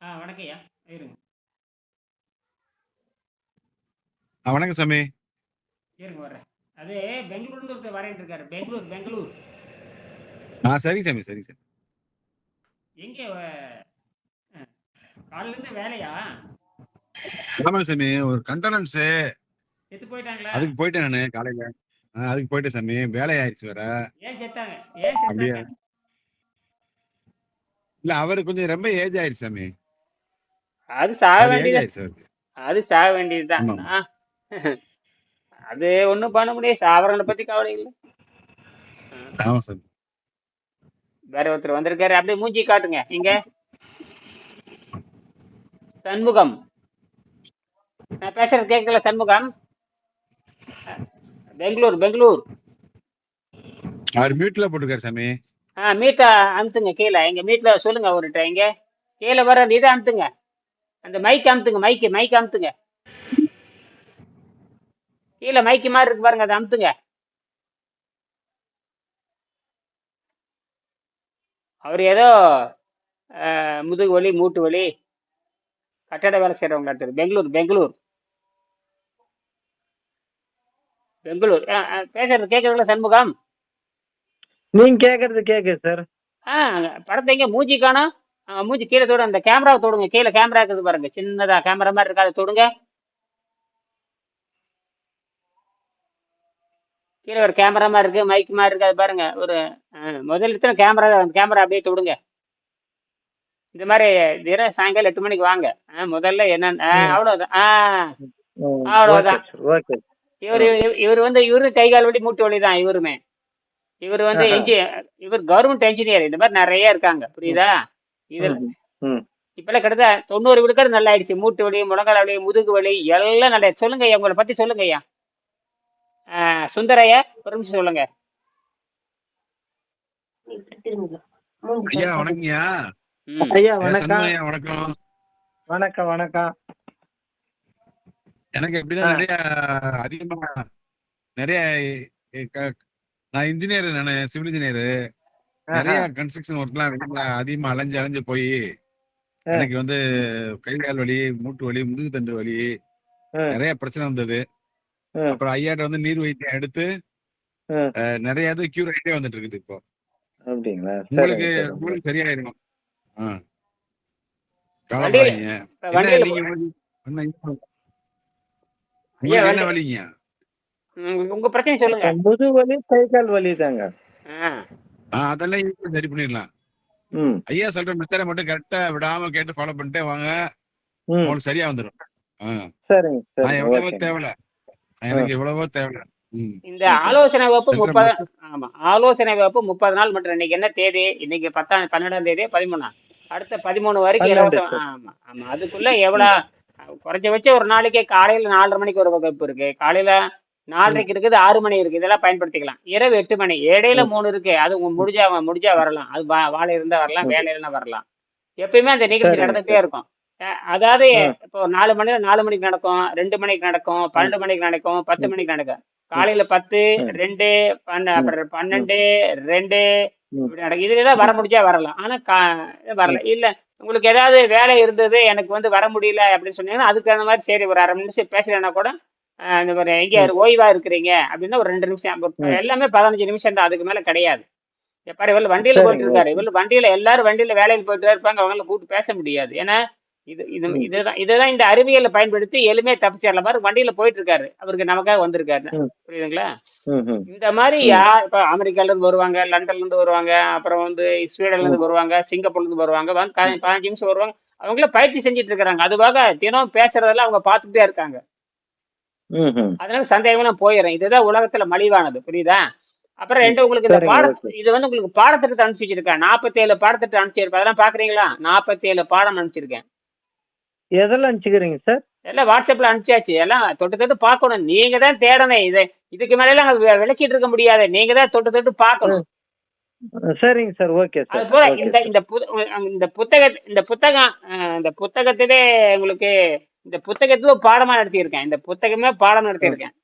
ஆ வணக்கம்ய்யா. இருங்க. ஆ வணக்கம் சாமி. இருங்க வர்றேன். அது பெங்களூர்லேருந்து ஒருத்தர் வரேன்ட்டு இருக்காரு. பெங்களூர், பெங்களூர். ஆ சரிங்க சாமி, சரிங்க சாமி. எங்கே காலையிலேருந்து வேலையா? ஆமாங்க சாமி. ஒரு கண்டனன்ஸு செத்து போயிட்டாங்களா? அதுக்கு போயிட்டேன் நானு காலையில. ஆ அதுக்கு போயிட்டேன் சாமி. வேலை ஆயிருச்சு வேற. ஏன் செத்தாங்க? ஏன் அப்படியே செத்தாங்க? இல்ல அவருக்கு கொஞ்சம் ரொம்ப ஏஜ் ஆயிருச்சு சாமி. அது சாக ஏஜ் வேண்டியது. அது சாக வேண்டியது தான். ஆமாமா. நான் அது ஒண்ணும் பண்ண முடியாது. சாவறவங்கள பத்தி கவலை இல்ல. வேற ஒருத்தர் வந்திருக்காரு. அப்படியே மூஞ்சி காட்டுங்க. எங்க? சண்முகம். நான் பேசுறது கேக்குதுல சண்முகம்? பெங்களூர், பெங்களூர். அவரு மியூட்ல போட்டுருக்காரு சாமி. ஆ மீட்ட அமுத்துங்க கீழ. எங்க மீட்ல சொல்லுங்க அவர்ட்ட எங்க? கீழ வர அந்த இத அமுத்துங்க. அந்த மைக் அமுத்துங்க. மைக் மைக் அமுத்துங்க. கீழ மைக் மாரி இருக்கு பாருங்க. அத அமுத்துங்க. அவரு ஏதோ முதுகு வலி, மூட்டு வலி கட்டட வேலை செய்றவங்களாட்டுருக்கு. பெங்களூர், பெங்களூர். பெங்களூர். அ பேசுறது கேக்குதுல்ல சண்முகம்? நீங்க கேக்குறது கேக்குது சார். ஆ படத்த எங்க மூஞ்சி காணோம்? மூஞ்சி கீழ தொடு. அந்த கேமராவ தொடுங்க. கீழ கேமரா இருக்குது பாருங்க. சின்னதா கேமரா மாரி இருக்கு. அத தொடுங்க. கீழ ஒரு கேமரா மாரி இருக்கு. மைக் மாரி இருக்கு. அது பாருங்க. ஒரு அ முதல்ல எடுத்தோனே கேமரா அந்த கேமரா அப்படியே தொடுங்க. இந்த மாரி தினம் சாயங்காலம் 8 மணிக்கு வாங்க. முதல்ல என்னன்னு ஆ ம். அவ்வளோதான். ஆ ம். ஓகே அவ்வளோதான். சார். ஓகே. இவரு. இவரு வந்து இவரு கை கால் வலி, மூட்டு வலி தான் இவருமே. இவரு வந்து ஆஹா. என்ஜி இவர் கவர்மெண்ட் என்ஜினியர். இந்த மாரி நெறைய இருக்காங்க. புரியுதா? இதுல ம். ம். இப்பலாம் கிட்டத்தட்ட 90 விழுக்காடு நல்லாயிடுச்சு. மூட்டு வலி, முழங்கால் வலி, முதுகு வலி எல்லாம் நல்லா சொல்லுங்க ஐயா. உங்கள பத்தி சொல்லுங்க ஐயா. சுந்தரையா? ஒரு நிமிஷம் சொல்லுங்க. ஐயா வணக்கங்கய்யா. ம். ஐயா ஐயா வணக்கம். வணக்கம். வணக்கம், வணக்கம். எனக்கு ஆ. எப்படின்னா நெறைய அதிகமா நெறைய நான் இன்ஜினியர் நானு. Civil engineer. நெறைய கன்ஸ்ட்ரக்ஷன் ஒர்க்லாம் வெளில அதிகமா அலைஞ்சு அலைஞ்சு போயி. எனக்கு வந்து கை, கால் வலி, மூட்டு வலி, முதுகு தண்டு வலி. நெறைய பிரச்சனை வந்தது. அப்புறம் ஐயாட்ட வந்து நீர் வைத்தியம் எடுத்து நெறைய இது கியூர் ஆயிட்டே வந்துட்டு இருக்குது இப்போ. அப்படிங்களா? உங்களுக்கு. உங்களுக்கு. இப்ப என்ன வலிங்க? உங்க பிரச்சனைய சொல்லுங்க. முதுகு வலி, கை கால் வலி தாங்க. அதெல்லாம் ஈஸியா சரி பண்ணிடலாம். ம். ஐயா சொல்ற மெத்தட மட்டும் கரெக்ட்டா விடாம கேட்டு ஃபாலோ பண்ணிட்டே வாங்க. ம். உங்களுக்கு சரியா வந்துரும். ஆ. சரிங்க. எவ்வளவோ. அ. எனக்கு எவ்வளவோ தேவல. ம். இந்த ஆலோசனை வகுப்பு இருக்கிற 30 மட்டும் ஆமா. ஆலோசனை வகுப்பு 30 நாள் மட்டும். இன்னைக்கு என்ன தேதி? இன்னைக்கு 10 12ஆம் தேதியா? 13ஆ? அடுத்த 13 வரைக்கும் 12 இலவசம். ஆமா, ஆமா. அதுக்குள்ள எவ்வளோ குறைஞ்சபட்சம் ஒரு நாளைக்கு காலையில 4:30 மணிக்கு ஒரு வகுப்பு இருக்கு. காலையில 4:30க்கு இருக்குது, 6 மணி இருக்கு. இதெல்லாம் பயன்படுத்திக்கலாம். இரவு 8 மணி. இடையில ம். 3 இருக்கு. அது உங்க முடிஞ்சா முடிஞ்சா வரலாம். அது வ வேலை இருந்தா வரலாம். வேலை இல்லன்னா வரலாம். எப்பயுமே அந்த நிகழ்ச்சி நடந்துகிட்டே சார். இருக்கும். அதாவது. இப்போ 4 மணில 4 மணிக்கு நடக்கும். 2 மணிக்கு நடக்கும். 12 மணிக்கு நடக்கும். 10 ம். மணிக்கு நடக்கும். காலையில 10, ம். 2 பன்ன. அப்புறம் ம். 12, 2 ம். இப்படி நடக்கும். இதுலலாம் வர. முடிஞ்சா வரலாம். ஆனா வரல. இல்ல உங்களுக்கு ஏதாவது வேலை இருந்தது, எனக்கு வந்து வர முடியல அப்படின்னு சொன்னீங்கன்னா, அதுக்கு தகுந்த மாரி சரி ஒரு 1/2 நிமிஷம் பேசலன்னா கூட, அ இந்த மாரி எங்க. ஓய்வா இருக்கிறீங்க அப்படின்னா ஒரு 2 நிமிஷம். எல்லாமே 15 நிமிஷம் தான். அதுக்கு மேல கிடையாது. இங்க பாரு இவரு வண்டியில போயிட்டு. இருக்காரு. இவரு வண்டியில எல்லாரும் வண்டியில வேலைக்கு போயிட்டு இருப்பாங்க. அவங்கள கூப்பிட்டு பேச முடியாது. ஏன்னா, இது இது. இதுதான் இதுதான் இந்த அறிவியல பயன்படுத்தி எளிமையா தப்பிச்சிரலாம். பாரு வண்டியில போயிட்டு இருக்காரு. அவருக்கு நமக்காக வந்திருக்காரு. புரியுதுங்களா? இந்த மாரி ம். யா இப்ப அமெரிக்கால இருந்து வருவாங்க, லண்டன்ல இருந்து வருவாங்க, அப்புறம் வந்து ஸ்வீடன்ல. இருந்து வருவாங்க, சிங்கப்பூர்ல இருந்து வருவாங்க. வந்து 15 நிமிஷம் வருவாங்க. அவங்களே பயிற்சி செஞ்சுட்டு இருக்கிறாங்க. அதுவாக தினம் பேசுறதெல்லாம் அவங்க பார்த்துக்கிட்டே இருக்காங்க. அதனால சந்தேகம்லாம் போயிரும். இதுதான் உலகத்துல மலிவானது. புரியுதா? அப்புறம். 2 உங்களுக்கு இந்த சரிங்க. பாட ஓகே. இது வந்து உங்களுக்கு பாடத்திட்டத்த அனுப்பிச்சு வச்சிருக்கேன். 47 பாடத்திட்டம் அனுப்பிச்சிருப்பேன். அதெல்லாம் பார்க்குறீங்களா? 47 பாடம் அனுப்பிச்சிருக்கேன். எதெல்லாம் அனுப்பிச்சுக்கிறீங்க சார்? எல்லாம் WhatsAppல அனுப்பிச்சாச்சு. எல்லாம் தொட்டு தொட்டு பார்க்கணும். நீங்க தான் தேடணும். இது இதுக்கு வெ விளக்கிட்டு இருக்க முடியாது. நீங்க தான் தொட்டு தொட்டு பார்க்கணும். சரிங்க சார். Okay sir. போல ஓகே இந்த. இந்த இந்த புத்தக இந்த புத்தகம் இந்த புத்தகத்திலே உங்களுக்கு இந்த புத்தகத்துல பாடமா நடத்தியிருக்கேன். இந்த புத்தகமே பாடம். நடத்தியிருக்கேன்.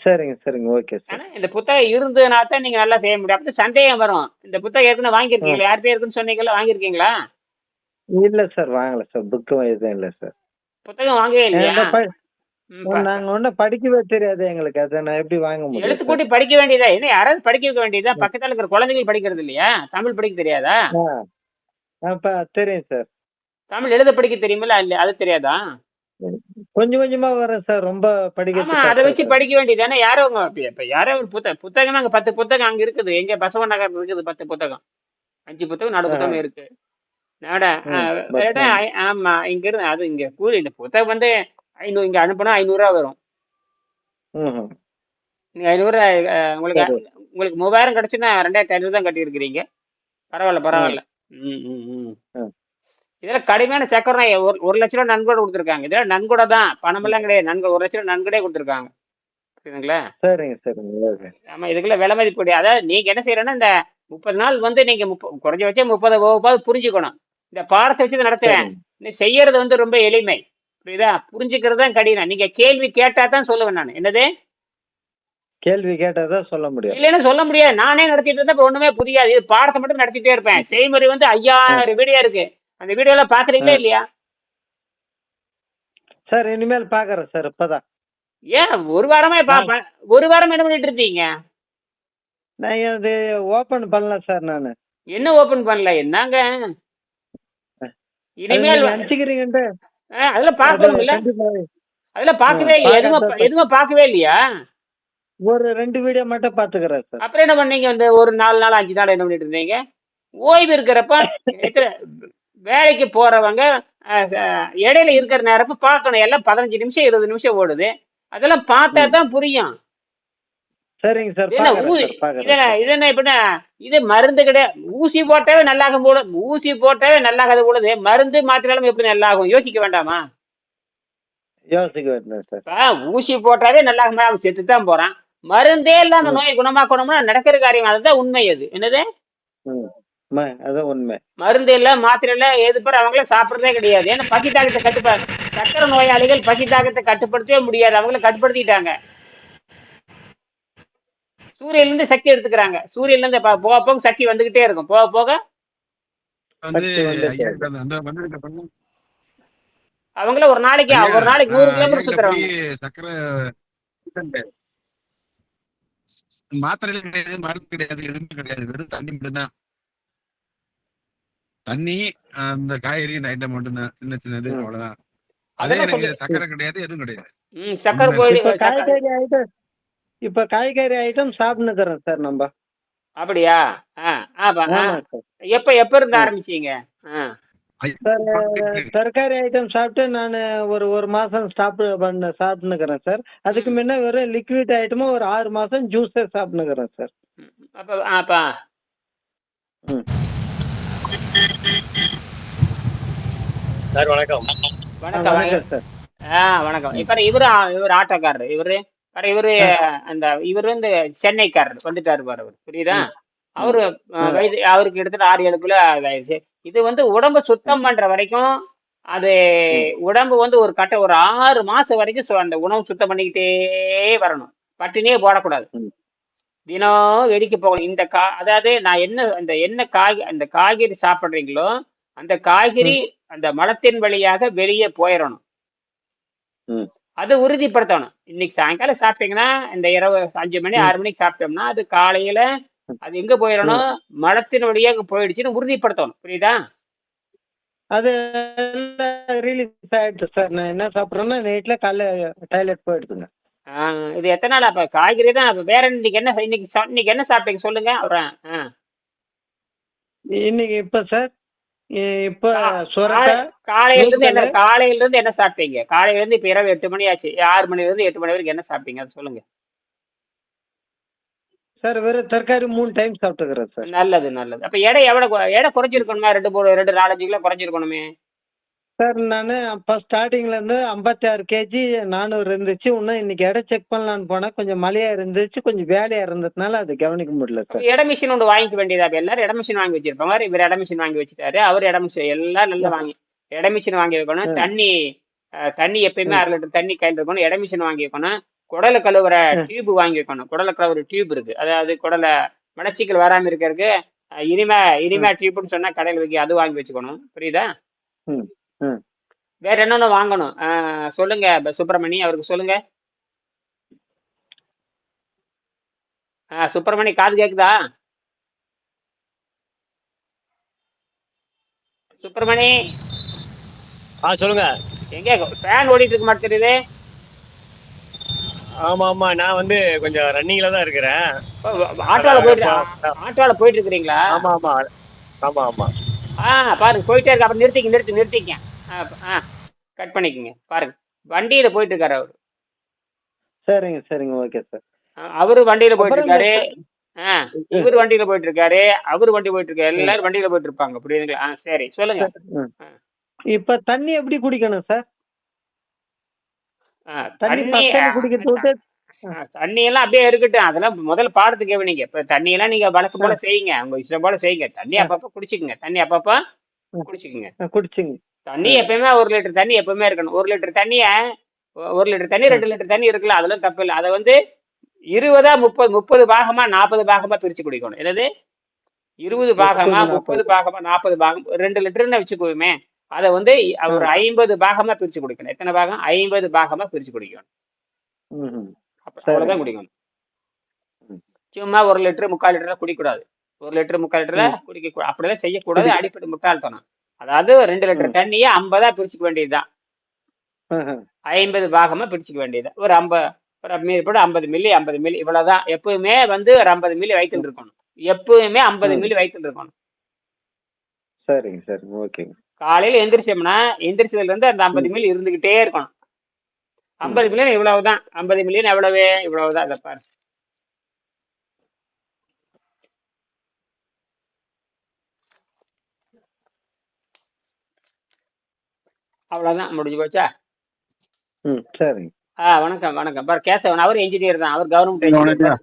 சரிங்க, சரிங்க. Okay sir. ஆனா இந்த புத்தகம் இருந்ததுனா தான் நீங்க நல்லா செய்ய முடியும். அப்ப சந்தேகம் வரும். இந்த புத்தகம் ஏற்கனவே. வாங்கியிருக்கீங்களா? யார்கிட்ட இருக்குன்னு சொன்னீங்கல்ல வாங்கியிருக்கீங்களா? இல்ல சார் வாங்கல சார் புக்கு எதுவும் இல்ல சார் புத்தகம் வாங்கவே இல்லையா நாங்க ஒன்னும் படிக்கவே தெரியாது எங்களுக்கு அதை நான் எப்படி வாங்க முடியும் எழுத்து? கூட்டி படிக்க வேண்டியதா என்ன யாராவது படிக்க வைக்க வேண்டியதா பக்கத்துல இருக்கிற குழந்தைகள் படிக்கிறது இல்லையா தமிழ் படிக்க தெரியாதா தெரியும் சார் தமிழ் எழுத படிக்க தெரியுமில்ல? இல்ல அது தெரியாதா? கொஞ்சம் கொஞ்சமா வரேன் சார். ரொம்ப படிக்க அதை வச்சு படிக்க வேண்டியதானே யாரோ உங்க இப்ப- யாரோ ஒரு புத்தகம் புத்தகம் அங்க பத்து புத்தகம் அங்க இருக்குது. எங்க பசவ நகர் இருக்குது பத்து புத்தகம். அஞ்சு புத்தகம் நடு புத்தகம் இருக்கு. நாட. ஆமா இங்க இருந்து அது இங்க கூலி இந்த புத்தகம் வந்து ஐநூறு இங்க அனுப்புனா ஐநூறு ரூபா வரும். நீங்க ஐநூறு உங்களுக்கு. உங்களுக்கு மூவாயிரம் கிடைச்சுன்னா ரெண்டாயிரத்தி ஐநூறு தான் கட்டியிருக்கிறீங்க. பரவாயில்ல பரவாயில்ல. ம். ம் ம் ம். இதுல கடுமையான சக்கரம் ஒரு ஒரு லட்ச ரூபா நன்கொடை கொடுத்துருக்காங்க. இதுல நன்கொடை தான். பணமெல்லாம் கிடையாது. நன்கொடை ஒரு லட்ச ரூபா நன்கொடையே கொடுத்துருக்காங்க. புரியுதுங்களா? சரிங்க சரிங்க ஆமா இதுக்குள்ள விலை மதிப்பு கிடையாது அதாவது நீங்க என்ன செய்யறேன்னா இந்த முப்பது நாள் வந்து நீங்க முப்ப குறைஞ்சபட்சம் முப்பது வகுப்பாவது புரிஞ்சுக்கணும். இந்த பாடத்தை வச்சு நடத்துவேன். நீ செய்யறது வந்து ரொம்ப எளிமை. புரியுதா? புரிஞ்சுக்கிறது தான் கடினம். நீங்க கேள்வி கேட்டா தான் சொல்லுவேன் நான். என்னது? கேள்வி கேட்டாதான் சொல்ல முடியும். இல்லைன்னு சொல்ல முடியாது. நானே நடத்திட்டு இருந்தா ஒண்ணுமே புரியாது. இது பாடத்தை மட்டும் நடத்திட்டே இருப்பேன். செய்முறை வந்து ஐயாயிரம் வீடியோ இருக்கு. அந்த வீடியோ எல்லாம் பாக்குறீங்களா இல்லையா? சார் இனிமேல் பாக்குறேன் சார் இப்பதான். ஏன் ஒரு வாரமே பாப்பேன் ஒரு வாரம் என்ன பண்ணிட்டு இருந்தீங்க நான் இது ஓபன் பண்ணல சார் நானு. என்ன ஓபன் பண்ணல? என்னங்க? இனிமேல் ஆ, அதெல்லாம் பார்க்கணும் இல்ல அதெல்லாம் பார்க்கவே இல்லையா? எதுவும். எதுவும் பார்க்கவே இல்லையா? ஒரு ரெண்டு வீடியோ மட்டும் பாத்துக்கிறேன் சார். அப்புறம் என்ன பண்ணீங்க? இந்த ஒரு நாலு நாள் அஞ்சு நாள் என்ன பண்ணிட்டு இருந்தீங்க? ஓய்வு இருக்கிறப்ப வேலைக்கு போறவங்க இடையில இருக்கிற நேரப்ப பார்க்கணும். எல்லாம் பதினஞ்சு நிமிஷம் இருபது நிமிஷம் ஓடுது. அதெல்லாம் பார்த்தா தான் புரியும். சரிங்க சார். இது என்ன பாக்குறேன் ஊ- சார். பாக்குறேன் இது மருந்து கிடையாது ஊசி போட்டாவே நல்லாகும் போல ஊசி போட்டாவே நல்லாகாத பொழுது மருந்து மாத்திராலும் எப்படி நல்லாகும்? யோசிக்க வேண்டாமா? யோசிக்க வேண்டாம் சார். ஊசி போட்டாவே நல்லாகுமா? அவன் செத்து தான் போறான். மருந்தே இல்லாம நோயை குணமாக்கணும்னா நடக்கிற காரியம் அதுதான் உண்மை அது. என்னது? உண்மை மருந்து இல்ல மாத்திரை இல்ல எது பேர் அவங்கள சாப்பிடுறதே கிடையாது. ஏன்னா பசி தாக்கத்தை கட்டுப்ப சக்கரை நோயாளிகள் பசி தாக்கத்தை கட்டுப்படுத்தவே முடியாது. அவங்கள கட்டுப்படுத்திட்டாங்க. சூரியன்ல இருந்து சக்தி எடுத்துக்கிறாங்க. சூரியன்ல இருந்து போக போக சக்தி வந்துகிட்டே இருக்கும். போக போக. அவங்கள ஒரு நாளைக்கு ஒரு நாளைக்கு நூறு கிலோமீட்டர் சக்கரை இல்லைங்க. மாத்திரையில கிடையாது மருந்து கிடையாது எதுவுமே கிடையாது. வெறும் தண்ணி மட்டும்தான். தண்ணி அந்த காய்கறி இந்த ஐட்டம் மட்டும்தான். சின்ன சின்னது. அவ்வளவுதான். அதே சக்கரை கிடையாது எதுவும் கிடையாது. இப்ப காய்கறி ஐட்டம் இப்ப காய்கறி ஐட்டம் சாப்பிட்டுக்கிறோம் சார் நம்ம. அப்படியா? எப்ப எப்ப இருந்து ஆரம்பிச்சீங்க? தரகாரி ஐட்டம் சாப்பிட்டு நான் ஒரு ஒரு மாசம் ஸ்டாப் பண்ண சாப்பிட்டுக்கிறேன் சார். அதுக்கு முன்ன வெறும் லிக்விட் ஐட்டமும் ஒரு ஆறு மாசம் ஜூஸே சாப்பிட்டுக்கிறேன் சார். அப்ப ஆப்பா ம். சார் வணக்கம். வணக்கம். சார். ஆ வணக்கம். இப்ப இவரு இவர் ஆட்டோக்காரர். இவரு பாரு இவரு அந்த இவரு வந்து சென்னைக்காரர் வந்துட்டாரு பாரு அவரு புரியுதா? அவரு வயது அவருக்கு எடுத்துட்டு ஆறு ஏழு கிலோ இதாயிருச்சு. இது வந்து உடம்ப சுத்தம் பண்ற வரைக்கும் அது உடம்பு வந்து ஒரு கட்ட ஒரு ஆறு மாசம் வரைக்கும் அந்த உணவு சுத்தம் பண்ணிக்கிட்டே வரணும். பட்டினியே போடக்கூடாது. தினம் வெடிக்க போகணும். இந்த கா அதாவது நான் என்ன அந்த என்ன காய் அந்த காய்கறி சாப்பிட்றீங்களோ அந்த காய்கறி அந்த மலத்தின் வழியாக வெளியே போயிடணும். அது உறுதிப்படுத்தணும். இன்னைக்கு சாயங்காலம் சாப்பிட்டீங்கன்னா இந்த இரவு அஞ்சு மணி ஆறு மணிக்கு சாப்பிட்டோம்னா அது காலையில அது எங்க போயிடணும் மலத்தின் வழியாக போயிடுச்சுன்னு உறுதிப்படுத்தணும். புரியுதா? அது ரிலீஸ் ஆயிடுச்சு சார். நான் என்ன சாப்பிட்றேன்னா நைட்ல காலைல டாய்லெட் போயிடுதுங்க. இது எத்தனை நாள்? அப்ப காய்கறி தான். அப்ப வேற இன்னைக்கு என்ன இன்னைக்கு இன்னைக்கு என்ன சாப்பிட்டீங்க? சொல்லுங்க அப்புறம். இன்னைக்கு இப்ப சார் இப்ப காலையில இருந்து என்ன. காலையில இருந்து என்ன சாப்பிட்டீங்க? காலையில இருந்து இப்ப இரவு எட்டு மணி ஆச்சு. ஆறு மணில இருந்து எட்டு மணி வரைக்கும் என்ன சாப்பிட்டீங்க? அதை சொல்லுங்க. சார் வெறும் தரகாரி மூணு டைம் சாப்பிட்டுக்கிறேன் சார். நல்லது நல்லது. அப்ப எடை எவ்வளவு எடை குறைஞ்சிருக்கணுமா? ரெண்டு ரெண்டு நாலஞ்சு கிலோ குறைஞ்சிருக்கணுமே? சார் நான் அப்போ ஸ்டார்டிங்ல இருந்து ஐம்பத்தி ஆறு கேஜி நானூறு இருந்துச்சு. இன்னும் இன்னைக்கு எடை செக் பண்ணலான்னு போனா கொஞ்சம் மழையா இருந்துச்சு கொஞ்சம் வேலையா இருந்ததுனால அதை கவனிக்க முடியல சார் இட மிஷின் ஒன்று வாங்கிக்க வேண்டியதா? எல்லாரும் இட மிஷின் வாங்கி வச்சிருப்பாங்க. இவர் இட மிஷின் வாங்கி வச்சுட்டாரு. அவர் இட மிஷின் எல்லாம் நல்லா வாங்கி இட மிஷின் வாங்கி வைக்கணும். தண்ணி தண்ணி எப்பயுமே அரை லிட்டர் தண்ணி கையில் இருக்கணும். இட மிஷின் வாங்கி வைக்கணும். குடலை கழுவுற டியூப் வாங்கி வைக்கணும். குடலை கழுவுற டியூப் இருக்கு. அதாவது குடலை மலச்சிக்கல் வராம இருக்கிறதுக்கு இனிமே இனிமே டியூப்னு சொன்னா கடையில் வைக்க அது வாங்கி வச்சுக்கணும். புரியுதா? ம். வேற என்னென்ன வாங்கணும்? ஆஹ் சொல்லுங்க ப- சுப்பிரமணி அவருக்கு சொல்லுங்க. ஆஹ் சுப்பிரமணி காது கேக்குதா? சுப்பிரமணி! ஆ சொல்லுங்க. எங்க? ஃபேன் ஓடிட்டு இருக்க மாதிரி தெரியுது. ஆமா ஆமா. நான் வந்து கொஞ்சம் ரன்னிங்ல தான் இருக்கிறேன். ஓ, ஆட்டோல போயிட்டு அப்ப- ஆட்டோல போயிட்டு இருக்கிறீங்களா? ஆமா ஆமா. ஆமா ஆமா. ஆ பாருங்க போயிட்டே இருக்கு. அப்புறம் நிறுத்திக்க நிறுத்தி நிறுத்திக்க. ஆ, கட் பண்ணிக்கங்க. பாருங்க. வண்டியில போயிட்டு இருக்காரு அவரு. சரிங்க சரிங்க. Okay sir. அவரு வண்டியில போயிட்டு இருக்காரு ஆ இவர் வண்டியில போயிட்டு இருக்காரு அவரு வண்டி போயிட்டு இருக்காரு எல்லாரும் வண்டியில போயிட்டு இருப்பாங்க புரியுதுங்களா? ஆ சரி சொல்லுங்க. இப்ப தண்ணி எப்படி குடிக்கணும் சார்? ஆ, தண்ணி குடிக்கிறது தண்ணி எல்லாம் அப்படியே இருக்கட்டும். அதெல்லாம் முதல்ல பாடத்துக்கு கவனிங்க இப்ப தண்ணி எல்லாம் நீங்க வழக்கம் போல செய்யுங்க. உங்க இஷ்டம் போல செய்யுங்க. தண்ணி அப்பப்ப குடிச்சுக்குங்க. தண்ணி அப்பப்ப குடிச்சுக்குங்க. குடிச்சிங்க. தண்ணி எப்பயுமே ஒரு லிட்டர் தண்ணி எப்பவுமே இருக்கணும். ஒரு லிட்டர் தண்ணிய ஒரு லிட்டர் தண்ணி ரெண்டு லிட்டர் தண்ணி இருக்குல்ல அதெல்லாம் தப்பு இல்லை. அதை வந்து இருபதா முப்பது முப்பது பாகமா நாற்பது பாகமா பிரிச்சு குடிக்கணும். என்னது? இருபது பாகமா முப்பது, பாகமா நாற்பது பாகம் ரெண்டு லிட்டர்னு வச்சுக்குவோமே அதை வந்து ஒரு ஐம்பது பாகமா பிரிச்சு குடிக்கணும். எத்தனை பாகம்? ஐம்பது பாகமா பிரிச்சு குடிக்கணும். அவ்வளவுதான் குடிக்கணும். சும்மா ஒரு லிட்டர் முக்கால் லிட்டர்ல குடிக்கக்கூடாது. ஒரு லிட்டர் முக்கால் லிட்டர்ல குடிக்க அப்படிலாம் செய்யக்கூடாது. அடிப்படை முட்டாள்தனம். அதாவது ரெண்டு லிட்டர் தண்ணியை ஐம்பதா பிரிச்சுக்க வேண்டியதுதான். ஐம்பது பாகமா பிரிச்சுக்க வேண்டியது ஒரு ஐம்பது ஒரு ஐம்பது மில்லி ஐம்பது மில்லி இவ்வளவுதான். எப்பவுமே வந்து ஒரு ஐம்பது மில்லி வயிற்றுல இருக்கணும். எப்பவுமே ஐம்பது. மில்லி வயிற்றுல இருக்கணும். சரிங்க சரிங்க. ஓகேங்க. காலையில எந்திரிச்சோம்னா எந்திரிச்சதுல இருந்து அந்த ஐம்பது மில்லி இருந்துகிட்டே இருக்கணும். ஐம்பது மில்லியன் இவ்வளவுதான். ஐம்பது மில்லியன் எவ்வளவு? இவ்வளவுதான். அதை பாரு. அவ்வளவுதான். முடிஞ்சு போச்சா? ம் சரிங்க ஆ வணக்கம் வணக்கம். பாரு கேசவன் அவர் இன்ஜினியர் தான். அவர் கவர்மெண்ட் இன்ஜினியர்.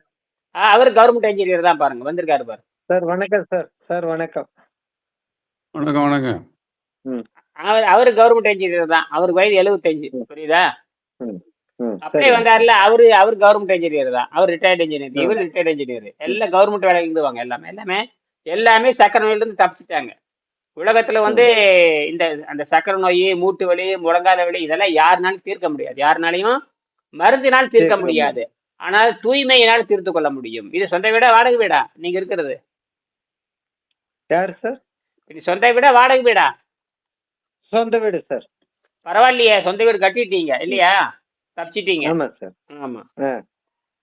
ஆ அவர் கவர்மெண்ட் இன்ஜினியர் தான் பாருங்க. வந்திருக்காரு பாரு. சார் வணக்கம் சார். சார் வணக்கம். வணக்கம் வணக்கம். அவர் அவர் கவர்மெண்ட் இன்ஜினியர் தான். அவருக்கு வயது எழுபத்தஞ்சு புரியுதா? ம் ம் அப்படியே சரி. வந்தாருல அவரு அவர் கவர்மெண்ட் இன்ஜினியர் தான். அவர் ரிட்டையர்ட் இன்ஜினியர் இவர் ரிட்டையர்ட் இன்ஜினியர் எல்லாம் கவர்மெண்ட் வேலைக்கு இருந்துவாங்க எல்லாமே. எல்லாமே எல்லாமே சக்கரை நோயில இருந்து தப்பிச்சிட்டாங்க. உலகத்துல வந்து இந்த அந்த சக்கரை நோய் மூட்டு வலி முழங்கால வலி இதெல்லாம் யாருனாலும் தீர்க்க முடியாது. யாருனாலையும் மருந்தினால் தீர்க்க தீர்க்க முடியாது. ஆனால் தூய்மையினால் தீர்த்து கொள்ள முடியும். இது சொந்த வீடா வாடகை வீடா? நீங்க இருக்கிறது. யார் சார்? இது சொந்த வீடா வாடகை வீடா? சொந்த வீடு சார். பரவாயில்லையே சொந்த வீடு கட்டிட்டீங்க இல்லையா? தப்பிச்சிட்டீங்க. ஆமா சார். ஆமா.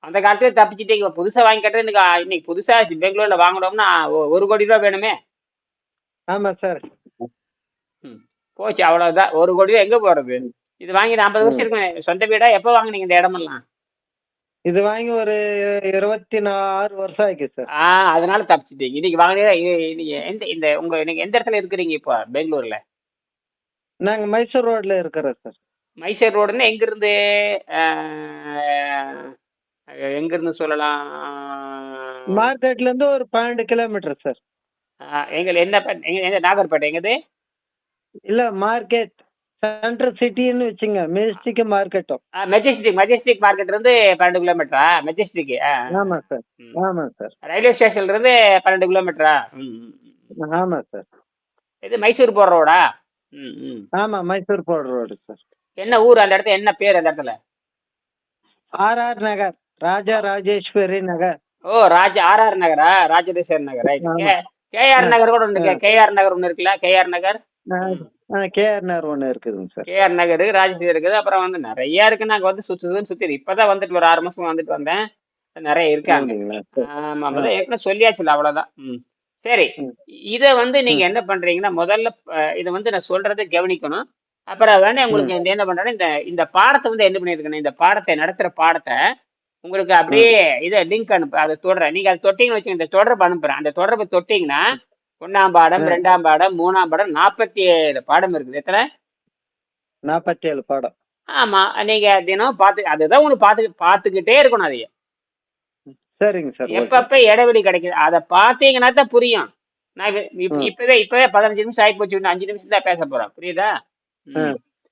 அந்த காலத்துல தப்பிச்சிட்டீங்க புதுசா வாங்கி கட்டுறது இன்னைக்கு ஆ, இன்னைக்கு புதுசா பெங்களூர்ல வாங்கணும்னா ஒ- ஒரு கோடி ரூபாய் வேணுமே? ஆமா சார். போச்சு அவ்வளவுதான். ஒரு கோடி ரூபாய் எங்க போறது? இது வாங்கி ஐம்பது வருஷம் இருக்கும் சொந்த வீடா எப்ப வாங்குனீங்க இந்த இடமெல்லாம்? இது வாங்கி ஒரு இருபத்தி ஆறு வருஷம் ஆயிடுச்சு சார். ஆ அதனால தப்பிச்சிட்டீங்க. இன்னைக்கு வாங்கினீங்க எந்த இந்த உங்க நீங்க எந்த இடத்துல இருக்கிறீங்க இப்போ பெங்களூர்ல? நாங்க மைசூர் ரோட்ல இருக்கிறோம் சார். மைசூர் ரோடுன்னு எங்க இருந்து எங்க இருந்து சொல்லலாம்? மார்க்கெட்ல இருந்து ஒரு பன்னெண்டு கிலோமீட்டர் சார். ஆ, எங்க என்ன பே- எங்க எங்க நாகர்பேட்டை எங்கது? இல்ல மார்க்கெட். சென்ட்ரல் சிட்டின்னு வச்சுங்க மெஜஸ்டிக் மார்க்கெட்டும். மெஜஸ்டிக் மெஜஸ்டிக் மார்க்கெட் இருந்து பன்னெண்டு கிலோமீட்டரா? மெஜஸ்டிக் ஆமா சார். ஆமா சார். ரயில்வே ஸ்டேஷன்ல இருந்து பன்னெண்டு கிலோமீட்டரா? ம், ம், ம். ஆமா சார். இது மைசூர் போற ரோடா? ம் ம். ஆமா மைசூர் போடுற ரோடு சார். என்ன ஊர் அந்த இடத்துல? என்ன பேர் அந்த இடத்துல? R R Nagar Raja Rajeshwari Nagar. ஓ ராஜ ஆர்ஆர் நகரா? ராஜதேஸ்வர் நகர்? ரைட் ஆமா. கேஆர் நகர் கூட ஒன்று இருக்கு கேஆர் நகர் ஒன்று இருக்குல்ல? கேஆர் நகர்? கேஆர் நகர் ஒன்று இருக்குதுங்க சார். கேஆர் நகர் ராஜதேஸ்வர் இருக்குது. அப்புறம் வந்து நிறைய இருக்கு. நாங்க வந்து சுத்து சுத்துன்னு சுத்தி இப்பதான் வந்துட்டு ஒரு ஆறு மாசம் வந்துட்டு வந்தேன். நிறைய இருக்காங்க. அப்படிங்களா சார். ஆமா அதான் ஏற்கனவே சொல்லியாச்சுல அவ்வளவுதான். ம். சரி. இத வந்து நீங்க என்ன பண்றீங்கன்னா முதல்ல இத வந்து நான் சொல்றதை கவனிக்கணும். அப்புறம் வேணா உங்களுக்கு இந்த என்ன பண்றேன்னா இந்த இந்த பாடத்தை வந்து என்ன பண்ணிருக்கணும் இந்த பாடத்தை நடத்துற பாடத்தை உங்களுக்கு அப்படியே இதை லிங்க் அனுப்பு அதை தொடர நீங்க அதை தொட்டீங்கன்னு வச்சுங்க இந்த தொடர்பு அனுப்புறேன். அந்த தொடர்பு தொட்டீங்கன்னா ஒண்ணாம் பாடம். ரெண்டாம் பாடம் மூணாம் பாடம் நாற்பத்தி ஏழு பாடம் இருக்குது. எத்தனை? நாற்பத்தி ஏழு பாடம். ஆமா. நீங்க தினம் பார்த்து அதுதான் உங்களுக்கு பார்த்து பார்த்துக்கிட்டே இருக்கணும் அதைய. சரிங்க சார். எப்பப்ப இடைவெளி கிடைக்குது? அதை பார்த்தீங்கன்னா தான் புரியும். நான் இப்ப-. இப்பவே இப்பவே பதினஞ்சு நிமிஷம் ஆகி போச்சு அஞ்சு நிமிஷம் தான் பேச போறேன் புரியுதா.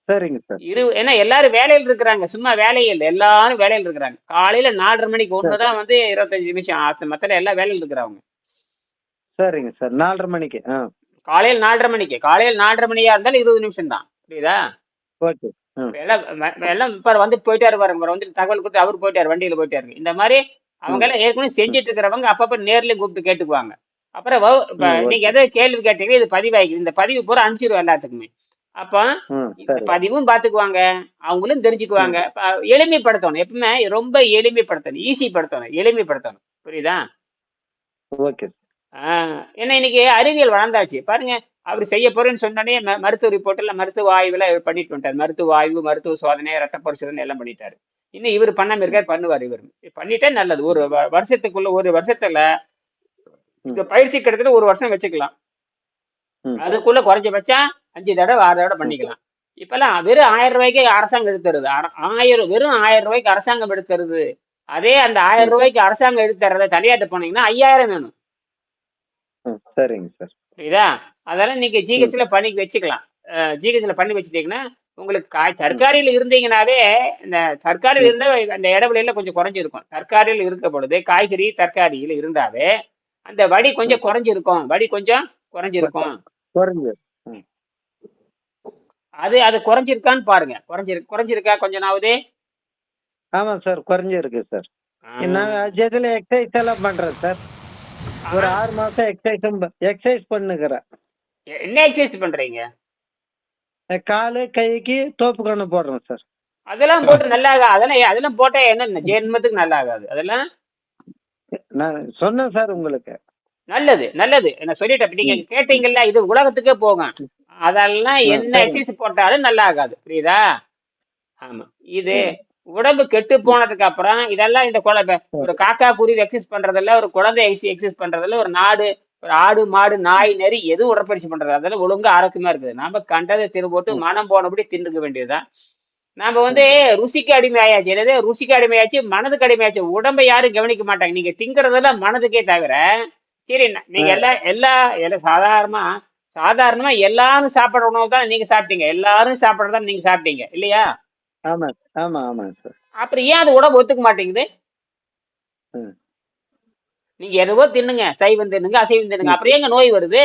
சரிங்க சார். இரு ஏன்னா எல்லாரும் வேலையில் இருக்கிறாங்க சும்மா வேலையில் எல்லாரும் வேலையில் இருக்கிறாங்க. காலையில நாலரை மணிக்கு ஒண்ணுதான் வந்து இருபத்தஞ்சு நிமிஷம். மத்தல எல்லாம் வேலையில் இருக்கிறவங்க. சரிங்க சார் நாலரை மணிக்கு காலையில் நாலரை மணிக்கு. காலையில் நாலரை மணியா இருந்தாலும் இருபது நிமிஷம் தான் புரியுதா? ஓகே எல்லாம் எல்லாம் இப்ப வந்து போயிட்டாரு பாருங்க. வந்து தகவல் கொடுத்து அவர் போயிட்டாரு வண்டியில போயிட்டாரு. இந்த மாதிரி அவங்க எல்லாம் ஏற்கனவே செஞ்சுட்டு இருக்கிறவங்க அப்பப்ப நேர்ல கூப்பிட்டு கேட்டுக்குவாங்க. அப்புறம். நீங்க எதை கேள்வி கேட்டீங்க இது பதிவாகிக்குது இந்த பதிவு பூரா அனுப்பிச்சிருவோம் எல்லாத்துக்குமே. அப்போ இந்த பதிவும் பாத்துக்குவாங்க. அவங்களும் தெரிஞ்சுக்குவாங்க. எளிமைப்படுத்தணும். எப்பவுமே ரொம்ப எளிமைப்படுத்தணும். ஈஸி படுத்தணும் எளிமைப்படுத்தணும். புரியுதா? ஓகே. ஆஹ் ஏன்னா இன்னைக்கு அறிவியல் வளர்ந்தாச்சு. பாருங்க அவர் செய்ய போறேன்னு சொன்னோடனே மருத்துவ ரிப்போர்ட்ல மருத்துவ ஆய்வுல பண்ணிட்டு வந்துட்டார். மருத்துவ ஆய்வு மருத்துவ சோதனை ரத்த பரிசோதனை எல்லாம் பண்ணிட்டாரு. இன்னும் இவர் பண்ணாம இருக்கார் பண்ணுவார் இவர். பண்ணிட்டா நல்லது. ஒரு வருஷத்துக்குள்ள ஒரு வருஷத்துல இந்த பயிற்சி கிட்டத்தட்ட ஒரு வருஷம் வச்சுக்கலாம். அதுக்குள்ள குறைஞ்சபட்சம் அஞ்சு தடவை ஆறு தடவை பண்ணிக்கலாம். இப்பெல்லாம் வெறும் ஆயிரம் ரூபாய்க்கு அரசாங்கம் எடுத்துருது ஆயிரம் வெறும் ஆயிரம் ரூபாய்க்கு அரசாங்கம் எடுத்துருது அதே அந்த ஆயிரம் ரூபாய்க்கு அரசாங்கம் எடுத்துறத தனியாட்ட போனீங்கன்னா ஐயாயிரம் வேணும். சரிங்க சார். புரியுதா? அதெல்லாம் நீங்க ஜிஹெச்ல பண்ணி வச்சுக்கலாம். ஜிஹெச்ல பண்ணி வச்சுட்டீங்கன்னா உங்களுக்கு தற்காலியில் இருந்தீங்கனாவே இந்த தற்காலியில் இருந்தா அந்த இடவிலையில கொஞ்சம் குறைஞ்சிருக்கும். தற்காலியில் இருக்க பொழுது காய்கறி தற்காலியில் இருந்தாவே அந்த வடி கொஞ்சம் குறைஞ்சிருக்கும். வடி கொஞ்சம் குறைஞ்சிருக்கும். குறைஞ்சு அது அது குறைஞ்சிருக்கான்னு பாருங்க. குறைஞ்சிருக்கு குறைஞ்சிருக்கா கொஞ்ச நாவது ஆமாம் சார் குறைஞ்சிருக்கு சார். நான் எக்ஸசைஸ் எல்லாம் பண்ணுறேன் சார்? ஒரு ஆறு மாதம் எக்ஸசைஸும் எக்ஸசைஸ் பண்ணுக்கிறேன் என்ன எக்ஸசைஸ் பண்றீங்க? காலு கைக்கு தோப்பு கண்ணு போடுறேன் சார். அதெல்லாம் போட்டு நல்லா ஆகா அதெல்லாம் அதெல்லாம் போட்டா என்ன ஜென்மத்துக்கு நல்லா ஆகாது அதெல்லாம்? நான் சொன்னேன் சார் உங்களுக்கு. நல்லது நல்லது. என்ன சொல்லிட்டேன். நீங்க கேட்டீங்கல்ல இது உலகத்துக்கே போகும். அதெல்லாம் என்ன. எக்ஸசைஸ் போட்டாலும் நல்லா ஆகாது புரியுதா? ஆமா. இது உடம்பு கெட்டு போனதுக்கு அப்புறம் இதெல்லாம் இந்த குழந்தை ஒரு காக்கா குருவி எக்ஸசைஸ் பண்றதில்ல ஒரு குழந்தை எக்ஸசைஸ் பண்றதில்ல ஒரு நாடு ஒரு ஆடு மாடு நாய் நெறி எதுவும் உடற்பயிற்சி பண்றது? அதெல்லாம் ஒழுங்கா ஆரோக்கியமா இருக்குது. நாம கண்டதை திரு போட்டு மனம் போனபடி தின்னுக்க வேண்டியதுதான். நாம வந்து ருசிக்கு அடிமையாச்சு என்னது? ருசிக்கு அடிமையாச்சு மனதுக்கு அடிமையாச்சு. உடம்பை யாரும் கவனிக்க மாட்டாங்க. நீங்க திங்கறதெல்லாம் மனதுக்கே தவிர சரி நீங்க எல்லா எல்லா எல்லாம் சாதாரணமா சாதாரணமா எல்லாரும் சாப்பிடுற உணவு தான் நீங்க சாப்பிட்டீங்க. எல்லாரும் சாப்பிடுறதா நீங்க சாப்பிட்டீங்க. இல்லையா? ஆமாம் ஆமாம் சார். அப்புறம் ஏன் அது உடம்பு ஒத்துக்க மாட்டேங்குது. நீங்க எதுவோ தின்னுங்க சைவம் தின்னுங்க அசைவம் தின்னுங்க அப்புறம் ஏங்க நோய் வருது?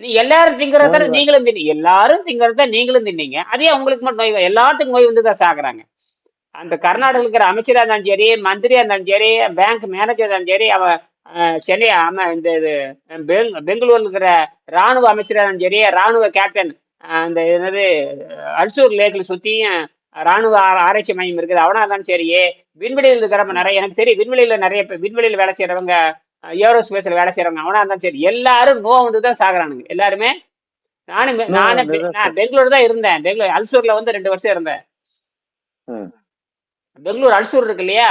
நீ எல்லாரும் திங்கறத நீங்களும் தின்னி எல்லாரும் திங்கறத நீங்களும் தின்னீங்க. அதே உங்களுக்கு மட்டும் நோய் எல்லாத்துக்கும் நோய் வந்து தான் சாகுறாங்க. அந்த கர்நாடகாவில் இருக்கிற அமைச்சரா இருந்தாலும் சரி மந்திரியா இருந்தாலும் சரி பேங்க் மேனேஜர் இருந்தாலும் சரி அவ அஹ், சென்னை ஆமா இந்த இது பெங் பெங்களூர்ல இருக்கிற ராணுவ அமைச்சரா இருந்தாலும் சரி ராணுவ கேப்டன் அந்த என்னது அல்சூர் லேக்ல சுத்தியும் ராணுவ ஆராய்ச்சி மையம் இருக்குது. அவனா இருந்தாலும் சரியே. விண்வெளியில் இருக்கிறவங்க நிறைய எனக்கு சரி விண்வெளியில நிறைய விண்வெளியில வேலை செய்யறவங்க ஏரோஸ்பேஸ்ல வேலை செய்யறவங்க அவனா இருந்தாலும் சரி. எல்லாரும் நோ வந்து தான் சாகுறானுங்க. எல்லாருமே? நானும் நானும் தான் நான் பெங்களூர் தான் இருந்தேன். பெங்களூர் அல்சூர்ல வந்து ரெண்டு வருஷம் இருந்தேன். பெங்களூர் அல்சூர் இருக்கு இல்லையா?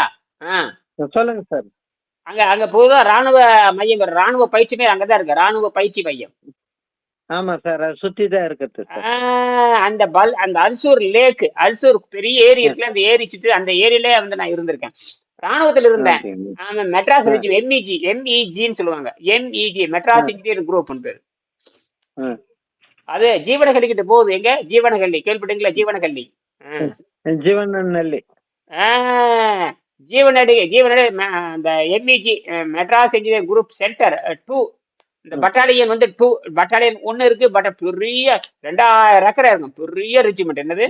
சொல்லுங்க சார். அங்க அங்க பொதுவா ராணுவ மையம். ராணுவ பயிற்சி மையம் அங்கதான் இருக்கு. ராணுவ பயிற்சி மையம். ஆமாம் சார். அது சுற்றி தான் இருக்குது சார். ஆஹ் அந்த பல் அந்த அல்சூர் லேக் அல்சூர் பெரிய ஏரி இருக்குல்ல அந்த ஏரி சுற்றி அந்த ஏரியிலே வந்து நான் இருந்திருக்கேன். ராணுவத்துல இருந்தேன். ஓகேங்க. ஆமா மெட்ராஸ் ரிஜி எம்இஜி எம்இஜின்னு சொல்லுவாங்க. எம்இஜி மெட்ராஸ் இன்ஜினியர் குரூப் பேர். அது ஜீவனஹள்ளி கிட்ட போகுது. எங்க? ஜீவனஹள்ளி கேள்விப்பட்டீங்களா? ஜீவனஹள்ளி ஆ. ஜீவன் நல்லி ஆ, ஜீவனடி ஜீவனடி ம- அந்த MEG Madras engineer group centre to இந்த பட்டாலியன் வந்து டூ பட்டாலியன் ஒன்னு இருக்கு பட் பெரிய ரெண்டாயிரம் ஏக்கரா இருக்கும். பெரிய ரெஜிமெண்ட் என்னது?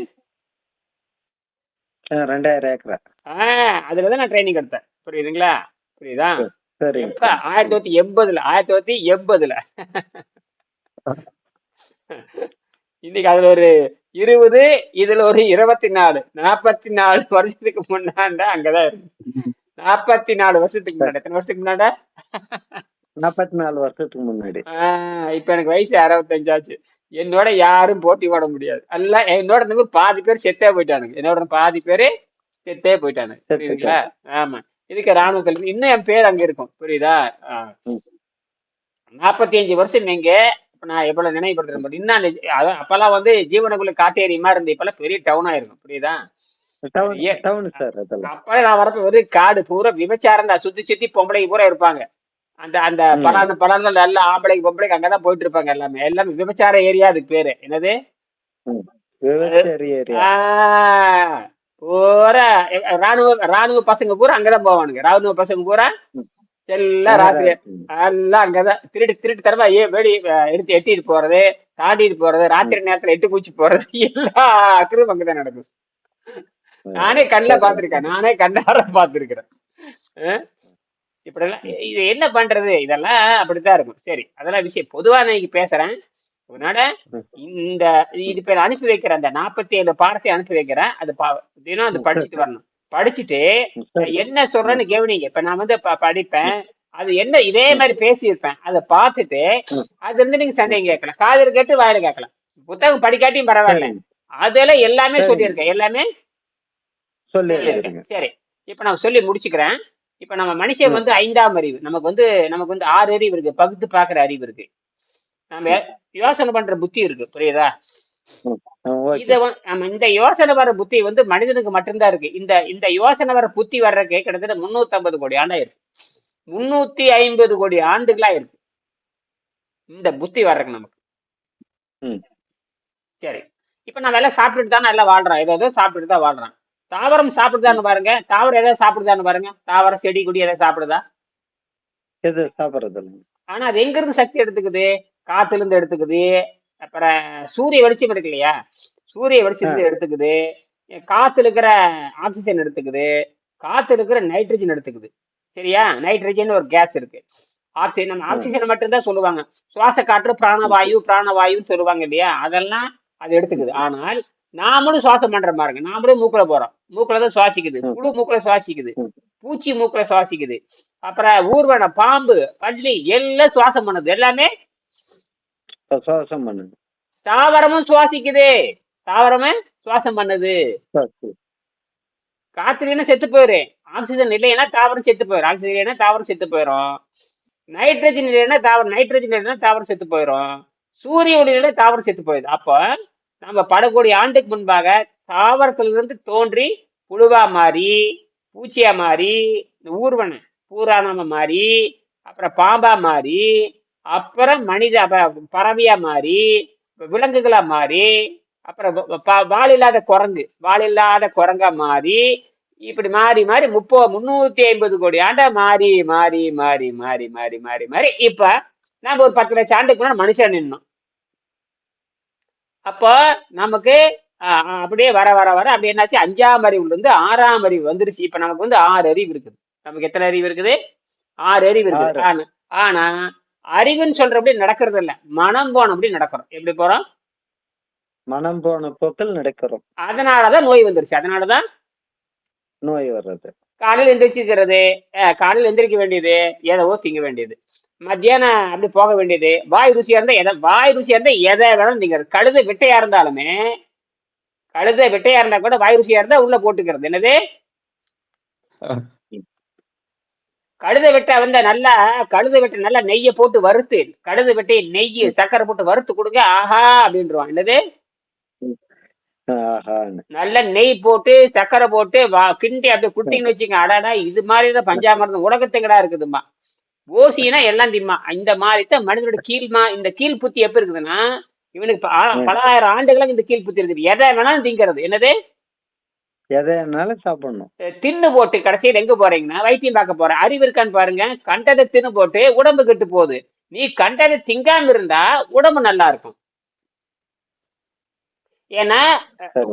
ரெண்டாயிரம் ஏக்கரா. ஆஹ் அதுல தான் நான் ட்ரைனிங் எடுத்தேன். புரியுதுங்களா? புரியுதா? ஆயிரத்தி தொள்ளாயிரத்தி எண்பதுல ஆயிரத்தி தொள்ளாயிரத்தி எண்பதுல. இன்னைக்கு அதுல ஒரு இருபது இதுல ஒரு இருபத்தி நாலு. நாற்பத்தி நாலு வருஷத்துக்கு முன்னாண்ட அங்கதான் இருக்கு. நாற்பத்தி நாலு வருஷத்துக்கு முன்னாடி எத்தனை வருஷத்துக்கு முன்னாட நாற்பத்தி நாலு வருஷத்துக்கு முன்னாடி. ஆஹ் இப்ப எனக்கு வயசு அறுபத்தஞ்சாச்சு. என்னோட யாரும் போட்டி போட முடியாது. எல்லாம் என்னோட மாதிரி பாதி பேர் செத்தே போயிட்டானுங்க. என்னோட பாதி பேரு செத்தே போயிட்டானுங்க. புரியுதுங்களா? ஆமா. இதுக்கு ராணுவத்துல இருந்து இன்னும் என் பேர் அங்க இருக்கும். புரியுதா? ம். நாற்பத்தி அஞ்சு வருஷம் நீங்க இப்ப நான் எவ்வளவு நினைவுபடுத்துறேன் பாரு. இன்னும் அந்த அதான் அப்பெல்லாம் வந்து ஜீவனக்குள்ள காட்டேரி மாதிரி இருந்து இப்பெல்லாம் பெரிய டவுன் ஆயிருக்கும் புரியுதா? டவுன் ஏ- டவுன் சார் அதெல்லாம். அப்ப நான் வரப்ப வெறும் காடு பூரா விபச்சாரம் தான். சுத்தி சுத்தி பொம்பளைக்கு பூரா இருப்பாங்க. அந்த அந்த ம். பலான பலான நல்ல ஆம்பளைக்கு பொம்பளைக்கு அங்கதான் போயிட்டு இருப்பாங்க எல்லாமே. எல்லாமே விபச்சார ஏரியா அதுக்கு பேரு. என்னது? பூரா ராணுவ ராணுவ பசங்க பூரா அங்கதான் போவானுங்க. ராணுவ பசங்க பூரா எல்லாம் ராத்திரி எல்லாம் அங்கதான். திருட்டு திருட்டு தரமா ஏ வெடி எடுத்து எட்டிட்டு போறது தாண்டிட்டு போறது ராத்திரி நேரத்துல எட்டு குச்சி போறது எல்லா அக்கிரமும் அங்கதான் நடக்கும் நானே கண்ணில் பார்த்திருக்கேன். நானே கண்ணார பார்த்திருக்கிறேன். அஹ், இப்படிலாம் இது என்ன பண்றது? இதெல்லாம் அப்படித்தான் இருக்கும். சரி அதெல்லாம் விஷயம். பொதுவா நான் இன்னைக்கு பேசுறேன். அதனால இந்த இது பேர் அனுப்பி வைக்கிறேன் அந்த நாற்பத்தி ஏழு பாடத்தை அனுப்பி வைக்கிறேன். அது தினம் அது படிச்சுட்டு வரணும். படிச்சுட்டு என்ன சொல்றேன்னு கவனிங்க இப்ப நான் வந்து படிப்பேன். அது என்ன இதே மாதிரி பேசியிருப்பேன். அதை பார்த்துட்டு அது இருந்து நீங்க சந்தேகம் கேட்கலாம். காதல் கேட்டு வாயில கேட்கலாம். புத்தகம் படிக்காட்டியும் பரவாயில்ல. அதெல்லாம் எல்லாமே. சொல்லியிருக்கேன். எல்லாமே சரி இப்ப நான் சொல்லி முடிச்சுக்கிறேன். இப்ப நம்ம மனுஷன் வந்து ஐந்தாம் அறிவு. நமக்கு வந்து நமக்கு வந்து ஆறு அறிவு இருக்கு. பகுத்து பாக்குற அறிவு இருக்கு. நம்ம யோசனை பண்ற புத்தி இருக்கு. புரியுதா? இத ஆமா, இந்த யோசனை வர புத்தி வந்து மனிதனுக்கு மட்டும்தான் இருக்கு. இந்த இந்த யோசனை வர புத்தி வர்றதுக்கு கிட்டத்தட்ட முன்னூத்தி ஐம்பது கோடி ஆண்டா இருக்கு. முன்னூத்தி ஐம்பது கோடி ஆண்டுகளா இருக்கு. இந்த புத்தி வர்றதுக்கு நமக்கு. சரி. இப்ப நம்ம எல்லாம் சாப்பிட்டுட்டு தான் நல்லா வாழ்றோம். ஏதோ சாப்பிட்டுட்டு தான் வாழ்றோம். தாவரம் சாப்பிடுதான்னு பாருங்க. தாவரம் ஏதாவது சாப்பிடுதான்னு பாருங்க. தாவரம் செடி கொடி எதாவது சாப்பிடுதா? எது சாப்பிட்றது ஆனா அது எங்க இருந்து சக்தி எடுத்துக்குது? காத்துல இருந்து எடுத்துக்குது. அப்புறம் சூரிய வெளிச்சம் இருக்கு இல்லையா? சூரிய வெளிச்சம் இருந்து எடுத்துக்குது. காத்துல இருக்கிற ஆக்சிஜன் எடுத்துக்குது. காத்துல இருக்கிற நைட்ரஜன் எடுத்துக்குது. சரியா? நைட்ரஜன் ஒரு கேஸ் இருக்கு. ஆக்சிஜன் நம்ம ஆக்சிஜன் மட்டும்தான் சொல்லுவாங்க. சுவாச காற்று பிராணவாயு பிராணவாயுன்னு சொல்லுவாங்க இல்லையா? அதெல்லாம் அது எடுத்துக்குது. ஆனால் நாமளும் சுவாசம் பண்ற பாருங்க நாமளும் மூக்குல போறோம். மூக்குல தான் சுவாசிக்குது. புழு மூக்குல சுவாசிக்குது. பூச்சி மூக்குல சுவாசிக்குது. அப்புறம் ஊர்வன பாம்பு பள்ளி எல்லாம் சுவாசம் பண்ணுது. எல்லாமே சுவாசம் பண்ணுது. தாவரமும் சுவாசிக்குது. தாவரமும் சுவாசம் பண்ணுது. சரி. காத்து இல்லைன்னா செத்து போயிரு ஆக்சிஜன் இல்லைன்னா தாவரம் செத்து போயிடும் ஆக்சிஜன் இல்லைன்னா தாவரம் செத்து போயிடும் நைட்ரஜன் இல்லைன்னா தாவரம் நைட்ரஜன் இல்லைன்னா தாவரம் செத்து போயிடும் சூரிய ஒளி இல்லைன்னா தாவரம் செத்து போயிடுது அப்போ நம்ம படக்கூடிய ஆண்டுக்கு முன்பாக தாவரத்திலிருந்து தோன்றி புழுவா மாறி பூச்சியா மாறி இந்த ஊர்வன பூராணமா மாறி அப்புறம் பாம்பா மாறி அப்புறம் மனித பறவையா மாறி விலங்குகளா மாறி அப்புறம் வ- வால் இல்லாத குரங்கு வால் இல்லாத குரங்கா மாறி இப்படி மாறி மாறி முப்போ முந்நூத்தி ஐம்பது கோடி ஆண்டா மாறி மாறி மாறி மாறி மாறி மாறி மாறி. இப்ப நம்ம ஒரு பத்து லட்சம் ஆண்டுக்கு முன்னாடி மனுஷன் நின்னோம். அப்போ நமக்கு அப்படியே வர வர வர அப்படி என்னாச்சு? அஞ்சாம் அறிவுல இருந்து ஆறாம் அறிவு வந்துருச்சு. இப்ப நமக்கு வந்து ஆறு அறிவு இருக்குது. நமக்கு எத்தனை அறிவு இருக்குது? ஆறு அறிவு இருக்குது. ஆனா ஆனா அறிவுன்னு சொல்றபடி நடக்கிறது இல்ல மனம் போனபடி நடக்கிறோம். எப்படி போறோம்? மனம் போன போக்கில் நடக்கிறோம். அதனாலதான் நோய் வந்துருச்சு. அதனாலதான் நோய் வர்றது. காலையில் எந்திரிச்சுக்கிறது காலையில் எந்திரிக்க வேண்டியது. எதவோ திங்க வேண்டியது. மத்தியானம் அப்படி போக வேண்டியது. வாய் ருசியா இருந்தா எதை வாய் ருசியா இருந்தா எதை வேணாலும் திங்க கழுதை வெட்டையா இருந்தாலுமே கழுதை வெட்டையா இருந்தா கூட வாய் ருசியா இருந்தா உள்ள போட்டுக்கிறது. என்னது? கழுதை வெட்டை வந்து நல்லா கழுதை வெட்டை நல்லா நெய்யை போட்டு வறுத்து கழுதை வெட்டையை நெய் சக்கரை போட்டு வறுத்து கொடுங்க. ஆஹா அப்படின்றான் என்னது? நல்ல நெய் போட்டு சக்கரை போட்டு கிண்டி அப்படியே குட்டிங்கன்னு வச்சுங்க அடாடா இது மாதிரி பஞ்சாமிரதம் உலகத்துங்கடா இருக்குதும்மா. ஓசினா எல்லாம் திம்மா. இந்த மாதிரி தான் மனிதனோட கீழ்மா இந்த கீழ் புத்தி எப்ப இருக்குதுன்னா இவனுக்கு பல ஆயிரம் ஆண்டுகளுக்கு இந்த கீழ் புத்தி இருக்குது. எதை வேணாலும் திங்கிறது. என்னது? எதைனாலும் சாப்பிடணும். தின்னு போட்டு கடைசியில் எங்க போறீங்கன்னா வைத்தியம் பார்க்க போற. அறிவு இருக்கான்னு பாருங்க. கண்டதை தின்னு போட்டு உடம்பு கெட்டு போகுது. நீ கண்டதை திங்காம இருந்தா உடம்பு நல்லா இருக்கும். ஏன்னா.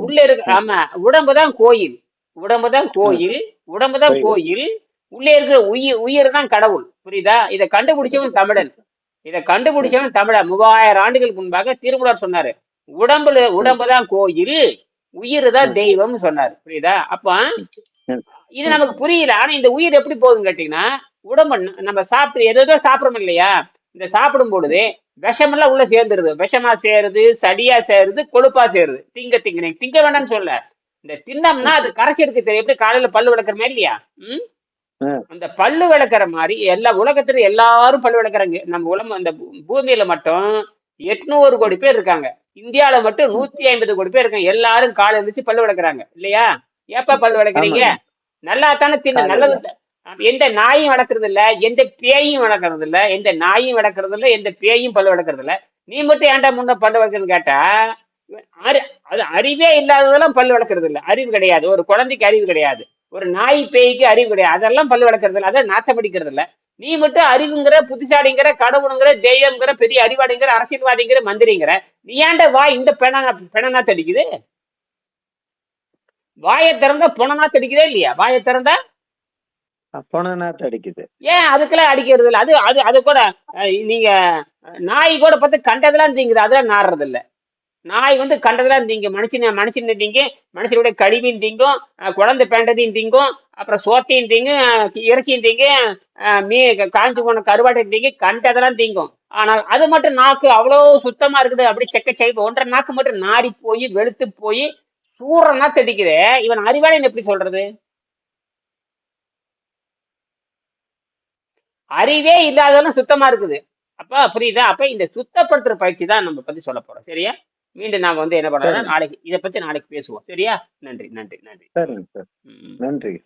உள்ள இருக்க ஆமா உடம்பு தான் கோயில். உடம்பு தான் கோயில். உடம்பு தான் கோயில். உள்ளே இருக்கிற உயிர் உயிர் தான் கடவுள். புரியுதா? இதை கண்டுபிடிச்சவன் தமிழன். இதை கண்டுபிடிச்சவன் தமிழன். மூவாயிரம் ஆண்டுகளுக்கு முன்பாக திருமூலர் சொன்னாரு. உடம்புல உடம்பு தான் கோயில் உயிர் தான் தெய்வம்னு சொன்னாரு. புரியுதா? அப்ப இது நமக்கு புரியல. ஆனா இந்த உயிர் எப்படி போகுதுன்னு கேட்டீங்கன்னா உடம்பு நம்ம சாப்பிட்டு எதோ சாப்பிடறோம் இல்லையா? இந்த சாப்பிடும் பொழுது விஷமெல்லாம் உள்ள சேர்ந்துருது. விஷமா சேருது சடியா சேருது கொழுப்பா சேருது. திங்க திங்க திங்க வேண்டாம்னு சொல்ல. இந்த தின்னம்னா அது கரைச்சி எடுக்க தெரியும். எப்படி? காலையில பல்லு விளக்குற மாதிரி இல்லையா? உம் அந்த பல்லு விளக்குற மாதிரி எல்லா உலகத்துல எல்லாரும் பல்லு விளக்குறாங்க. நம்ம உலகம் அந்த பூமியில மட்டும் எட்நூறு கோடி பேர் இருக்காங்க. இந்தியால மட்டும் நூத்தி ஐம்பது கோடி பேர் இருக்காங்க. எல்லாரும் காலை எழுந்திரிச்சு பல்லு விளக்குறாங்க. இல்லையா? எப்ப பல்லு விளக்குறீங்க? நல்லா தானே தின்ன. நல்லது எந்த நாயும் வளர்க்கறது இல்ல எந்த பேயும் வளர்க்கறது இல்ல எந்த நாயும் வளர்க்கறது இல்ல எந்த பேயும் பல்லு வளர்க்கறது இல்ல. நீ மட்டும் ஏன்டா முன்ன பல்லு வளர்க்கறதுன்னு கேட்டா அது அறிவே இல்லாததெல்லாம் பல்லு வளர்க்கறது இல்ல. அறிவு கிடையாது. ஒரு குழந்தைக்கு அறிவு கிடையாது. ஒரு நாய் பேய்க்கு அறிவு கிடையாது. அதெல்லாம் பல்லு வளர்க்கறது இல்ல அதான் நாத்தம் அடிக்கிறது இல்ல நீ மட்டும் அறிவுங்கிற புத்திசாலிங்கிற கடவுளுங்கிற தெய்வங்கிற பெரிய அறிவாளிங்கிற அரசியல்வாதிங்கிற மந்திரிங்கிற நீ ஏன்டா வாய் இந்த பெண பெணனா தடிக்குது வாயை திறந்தா புணனா தடிக்குதா இல்லையா? வாயை திறந்தா? அடிக்குது. ஏன் அதுக்கெல்லாம் அடிக்கிறது இல்ல அது அது அது கூட நீங்க நாய் கூட பார்த்து கண்டதெல்லாம் திங்குது. அதெல்லாம் நாடுறது இல்ல நாய் வந்து கண்டதெல்லாம் திங்க மனுஷன் மனுஷன் திங்க மனுஷனுடைய கழிவையும் திங்கும் குழந்தை பேண்டதையும் திங்கும் அப்புறம் சோத்தையும் திங்கும் இறைச்சியும் திங்கும் மீ காஞ்சி போன கருவாட்டையும் திங்கும் கண்டதெல்லாம் திங்கும் ஆனால் அது மட்டும் நாக்கு அவ்வளோ சுத்தமா இருக்குது அப்படி செக்க செக்க ஒன்றரை நாக்கு மட்டும் நாரி போய் வெளுத்து போய் சூற நாக்கு அடிக்குது இவன் அறிவாளின்னு எப்படி சொல்றது? அறிவே இல்லாதவெல்லாம் சுத்தமா இருக்குது. அப்ப புரியுதா? அப்ப இந்த சுத்தப்படுத்துற பயிற்சி தான் நம்ம பத்தி சொல்ல போறோம். சரியா? மீண்டும் நாம வந்து என்ன சரி. நாளைக்கு இதை பத்தி நாளைக்கு பேசுவோம். சரியா? நன்றி நன்றி நன்றி. நன்றி.